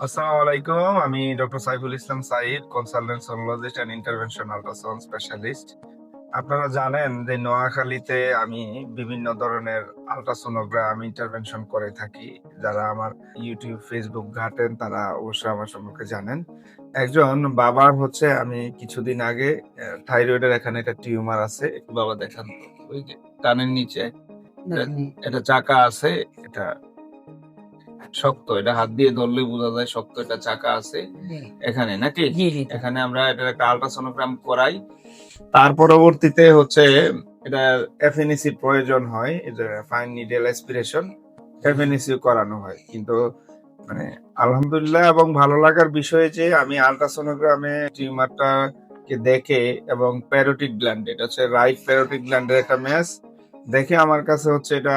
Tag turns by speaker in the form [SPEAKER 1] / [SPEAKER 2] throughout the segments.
[SPEAKER 1] আসসালামু আলাইকুম আমি doctor Saiful Islam Sayeed consultant sonologist and intervention ultrasound specialist আপনারা জানেন যে নোয়াখালীতে আমি বিভিন্ন ধরনের আল্ট্রাসোনোগ্রাম ইন্টারভেনশন করে থাকি। যারা আমার ইউটিউব ফেসবুক ঘাটেন তারা অবশ্যই আমার সম্পর্কে জানেন। একজন বাবার হচ্ছে আমি কিছুদিন আগে থাইরয়েডের এখানে একটা টিউমার আছে একটু বাবা দেখান। ওই যে কানের নিচে এটা চাকা আছে এটা শক্ত এটা হাত দিয়ে ধরলে বোঝা যায় শক্ত এটা চাকা আছে এখানে নাকি? এখানে আমরা এটা একটা আল্ট্রাসোনোগ্রাম করাই। তার পরবর্তীতে হচ্ছে এটা এফএনইসি প্রয়োজন হয় এটা ফাইন নিডেল অ্যাসপিরেশন এফএনইসি করানো হয়। কিন্তু মানে আলহামদুলিল্লাহ এবং ভালো লাগার বিষয় যে আমি আল্ট্রাসোনোগ্রামে টিউমারটা কে দেখে এবং প্যারোটিক গ্ল্যান্ড এটা হচ্ছে রাইট প্যারোটিক গ্ল্যান্ডের একটা ম্যাচ দেখে আমার কাছে হচ্ছে এটা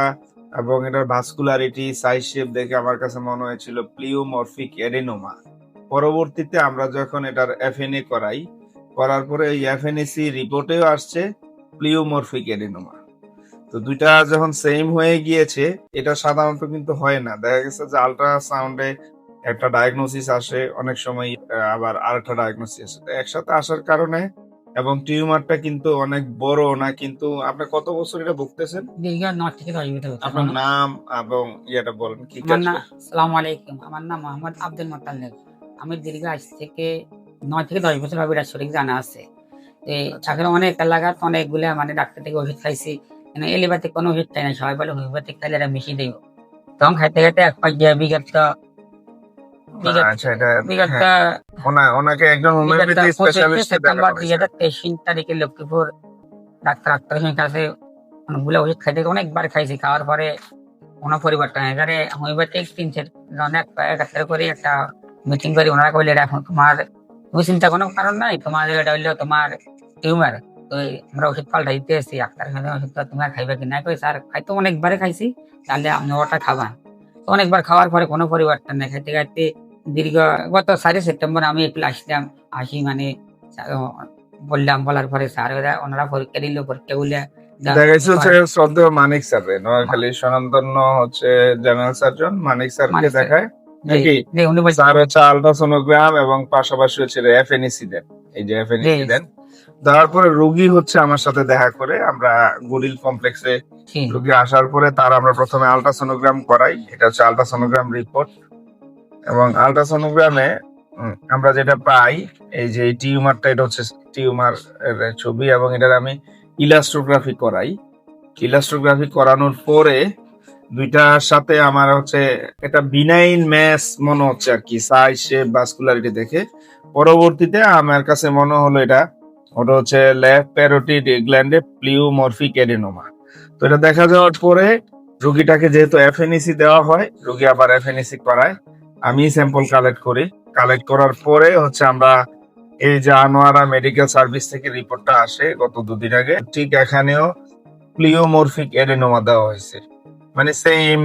[SPEAKER 1] এবং এটার ভাস্কুলারিটি সাইজ শেপ দেখে আমার কাছে মনে হয়েছিল প্লিওমরফিক এডেনোমা পরবর্তীতে আমরা যখন এটার এফএনএ করাই, করার পরে এই এফএনএসি রিপোর্টেও আসছে প্লিওমরফিক এডেনোমা তো দুইটা যখন সেম হয়ে গিয়েছে, এটা সাধারণত কিন্তু হয় না। দেখা গেছে যে আল্ট্রাসাউন্ডে একটা ডায়াগনোসিস আসে, অনেক সময় আবার আরেকটা ডায়াগনোসিস আসে। একসাথে আসার কারণে এবং টিউমারটা কিন্তু অনেক বড় না কিন্তু আপনি কত বছর এটা ভুগতেছেন? আপনার নাম এবং ইয়েটা বলেন কি
[SPEAKER 2] আমার নাম সালাম আলাইকুম। আমার নাম মোহাম্মদ আব্দুল মোতালেব আমি দীর্ঘ আজ থেকে নয় থেকে দশ বছর হবে এটা সঠিক জানা আছে। এই। এখন অনেক লাগাত অনেকগুলা মানে ডাক্তার থেকে ওষুধ খাইছি। মানে এলিবাতে কোনো ওষুধ খাই না সবাই বলে হোমিওপ্যাথিক খাইলে এটা মিশিয়ে দেব। তখন খাইতে খাইতে এক পাঁচ দিয়ে বিগত
[SPEAKER 1] আচ্ছা এটা হ্যাঁ, ওনা- ওনাকে একজন হোমিওপ্যাথি স্পেশালিস্ট
[SPEAKER 2] সেপ্টেম্বর দুই হাজার তেইশ তারিখে লক্ষ্মীপুর ডাক্তার আক্তার কাছে অনেকগুলো ওষুধ খাইতে অনেকবার খাইছি। খাওয়ার পরে কোনো পরিবর্তন এবারে হোমিওপ্যাথিক তিন অনেক একাত্তর করে একটা মিটিং করি। ওনারা কইলে এখন তোমার তুমি চিন্তা কোনো কারণ নাই? তোমার এটা হইল তোমার টিউমার তো আমরা ওষুধ পাল্টা দিতে এসেছি ডাক্তার এখানে ওষুধ তোমার খাইবে কি না? কই স্যার খাইতো অনেকবারে খাইছি তাহলে আপনি ওটা খাবা। অনেকবার খাওয়ার পরে কোনো পরিবর্তন নাই। খাইতে খাইতে দীর্ঘ গত সাড়ে সেপ্টেম্বর আমি একটু আসলাম আসি মানে বললাম বলার পরে স্যার ওরা ওনারা পরীক্ষা দিল পরীক্ষা গুলো
[SPEAKER 1] দেখা গেছে হচ্ছে শ্রদ্ধেয় মানিক স্যার নোয়াখালী স্বনামধন্য হচ্ছে জেনারেল সার্জন মানিক স্যারকে দেখায় নাকি? স্যার হচ্ছে আলট্রাসোনোগ্রাম এবং পাশাপাশি হচ্ছে এফএনইসি দেন এই যে এফএনইসি দেন। দেওয়ার পরে রোগী হচ্ছে আমার সাথে দেখা করে আমরা গুডিল কমপ্লেক্সে রোগী আসার পরে তার আমরা প্রথমে আলট্রাসোনোগ্রাম করাই এটা হচ্ছে আলট্রাসোনোগ্রাম রিপোর্ট এবং আলট্রাসোনোগ্রামে আমরা যেটা পাই, এই যে টিউমারটা, এটা হচ্ছে টিউমার ছবি এবং এটার আমি ইলাস্ট্রোগ্রাফি করাই। ইলাস্ট্রোগ্রাফি করানোর পরে দুইটার সাথে আমার হচ্ছে একটা বিনাইন ম্যাস মনে হচ্ছে আর কি সাইজ শেপ ভাস্কুলারিটি দেখে। পরবর্তীতে আমার কাছে মনে হলো এটা, ওটা হচ্ছে লেফট প্যারোটিড গ্ল্যান্ডে প্লিউমরফিক এডেনোমা তো এটা দেখা যাওয়ার পরে রোগীটাকে যেহেতু এফএনইসি দেওয়া হয়, রোগী আবার এফএনইসি করায়। আমি স্যাম্পল কালেক্ট করি। কালেক্ট করার পরে হচ্ছে আমরা এই যে আনোয়ারা মেডিকেল সার্ভিস থেকে রিপোর্টটা আসে গত দুদিন আগে, ঠিক এখানেও প্লিওমরফিক এডেনোমা দেওয়া হয়েছে। মানে সেম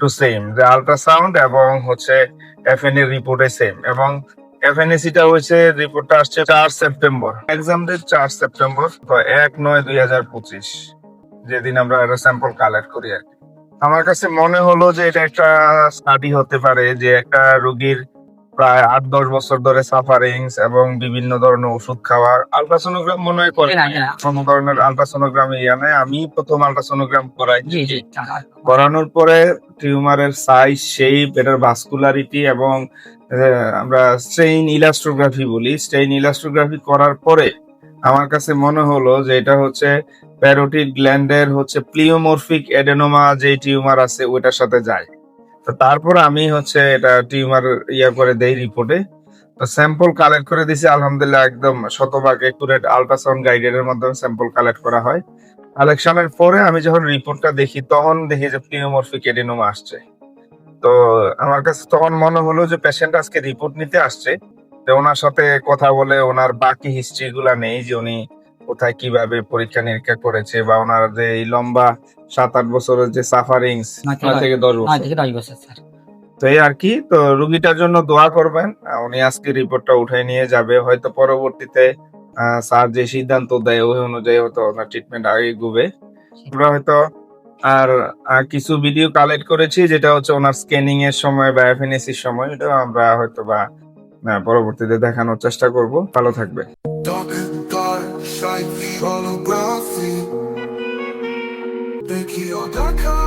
[SPEAKER 1] টু সেম যে আল্ট্রাসাউন্ড এবং হচ্ছে এফএনএ রিপোর্টে সেম এবং এফএনএসিটা হয়েছে রিপোর্টটা আসছে চার সেপ্টেম্বর। এক্সাম ডেট চার সেপ্টেম্বর এক নয় দুই হাজার পঁচিশ, যেদিন আমরা একটা স্যাম্পল কালেক্ট করি আর কি। আমার কাছে মনে হলো যে এটা একটা স্টাডি হতে পারে যে একটা রোগীর প্রায় আট দশ বছর ধরে সাফারিংস এবং বিভিন্ন ধরনের ওষুধ খাওয়ার আলট্রাসোনোগ্রাম মনে হয় করে কোনো ধরনের আলট্রাসোনোগ্রাম ইয়া নাই। আমি প্রথম আলট্রাসোনোগ্রাম করাই। করানোর পরে টিউমারের সাইজ শেপ এটার ভাস্কুলারিটি এবং আমরা স্ট্রেইন ইলাস্ট্রোগ্রাফি বলি। স্ট্রেইন ইলাস্ট্রোগ্রাফি করার পরে আমার কাছে মনে হলো যে এটা হচ্ছে প্যারোটিড গ্ল্যান্ডের হচ্ছে প্লিওমরফিক এডেনোমা যে টিউমার আছে, ওইটার সাথে যায়। তো তারপর আমি হচ্ছে এটা টিউমার ইয়া করে দেই রিপোর্টে। তো স্যাম্পল কালেক্ট করে দিছি, আলহামদুলিল্লাহ একদম শতভাগ একুরেট আল্ট্রাসাউন্ড গাইডের মাধ্যমে স্যাম্পল কালেক্ট করা হয়। কালেকশনের পরে আমি যখন রিপোর্টটা দেখি, তখন দেখি যে প্লিওমরফিক এডেনোমা আসছে। তো আমার কাছে তখন মনে হলো যে পেশেন্ট আজকে রিপোর্ট নিতে আসছে ওনার সাথে কথা বলে, ওনার বাকি হিস্ট্রি গুলা নেই যে উনি কোথায় কীভাবে পরীক্ষা নিরীক্ষা করেছে বা ওনার যে এই লম্বা সাত আট বছরের যে সাফারিংস
[SPEAKER 2] নয় থেকে
[SPEAKER 1] দশ বছর। তো এই আর কি তো রুগীটার জন্য দোয়া করবেন। উনি আজকে রিপোর্টটা উঠে নিয়ে যাবে। হয়তো পরবর্তীতে আহ, স্যার যে সিদ্ধান্ত দেয় ওই অনুযায়ী হয়তো ওনার ট্রিটমেন্ট আগে গুবে আমরা হয়তো আর কিছু ভিডিও কালেক্ট করেছি যেটা হচ্ছে ওনার স্ক্যানিং এর সময় বা এফএনএসির সময়। এটা আমরা হয়তো বা পরবর্তীতে দেখানোর চেষ্টা করব। ভালো থাকবে
[SPEAKER 3] type holography. Peki o da kal